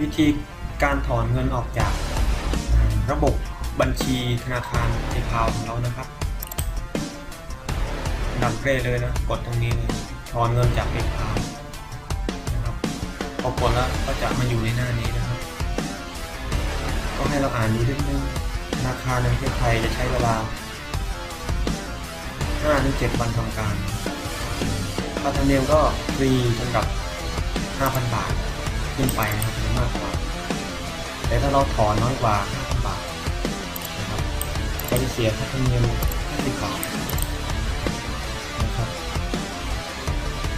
วิธีการถอนเงินออกจากระบบบัญชีธนาคารเ a พาวของเรานะครับดับเร่เลยนะ กดตรงนี้ถอนเงินจากเ a พาวนะครับพอกดแล้วก็จะมาอยู่ในหน้านี้นะครับ ก็ให้เราอ่านดูนิดนึงธนาคารในประเทศไทยจะใช้เวลา5-7วันทำการค่าธรรมเนียมก็ฟรีสำหรับ 5,000 บาท ขึ้นไปนะครับหรือมากกว่า แต่ถ้าเราถอนน้อยกว่า5,000บาทนะครับก็จะเสียค่าธรรมเนียม50บาทนะครับ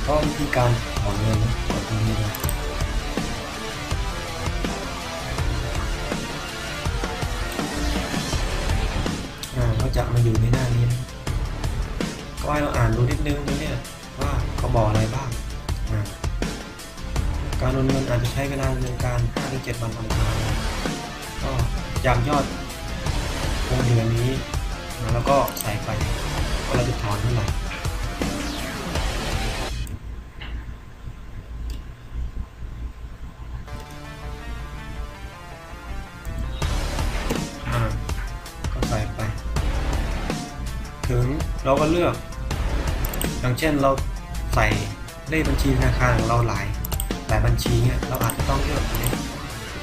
ก็วิธีการถอนเงินนะกดตรงนี้เลยอ่าก็จะมาอยู่ในหน้านี้นะก็ให้เราอ่านดูนิดนึงตรงเนี้ยว่าเขาบอกอะไรบ้างอ่า การโอนเงินอาจจะใช้เวลาดำเนินการ 5-7 วันทำการก็จากยอดคงเดือนนี้นะแล้วก็ใส่ไปว่าเราจะถอนเท่าไหร่อ่าก็ใส่ไปถึงเราก็เลือก อย่างเช่นเราใส่เลขบัญชีธนาคารของเราหลาย บัญชีเนี่ยเราอาจจะต้องเลือกอันนี้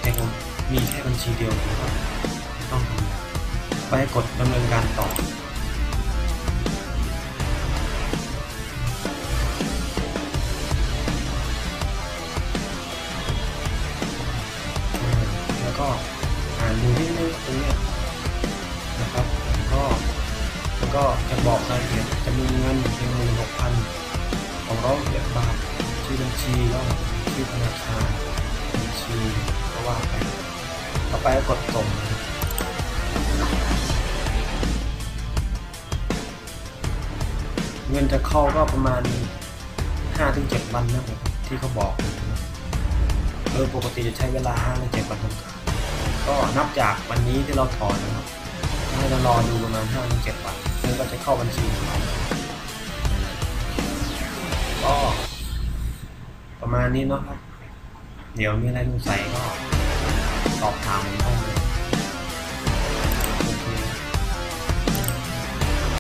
แต่ผมมีแค่บัญชีเดียวหรือว่าไม่ต้องทำไปกดดำเนินการต่อแล้วก็อ่านดูนิดนึงตรงนี้นะครับก็แล้วก็จะบอกรายละเอียดจำนวนเงินหนึ่งหมื่นหกพันของเราเหรียบาทชื่อบัญชีก็ ชื่อธนาคารบัญชีก็ว่าไปต่อไปก็กดส่งเงินจะเข้าก็ประมาณ 5-7 วันนะครับที่เขาบอกนะโดยปกติจะใช้เวลา5-7 วันทำการก็นับจากวันนี้ที่เราถอนนะครับให้เรารอดูประมาณ5-7 วันเงินก็จะเข้าบัญชีของเราก็ ประมาณนี้เนาะครับ เดี๋ยวมีอะไรสงสัยก็สอบถามผมได้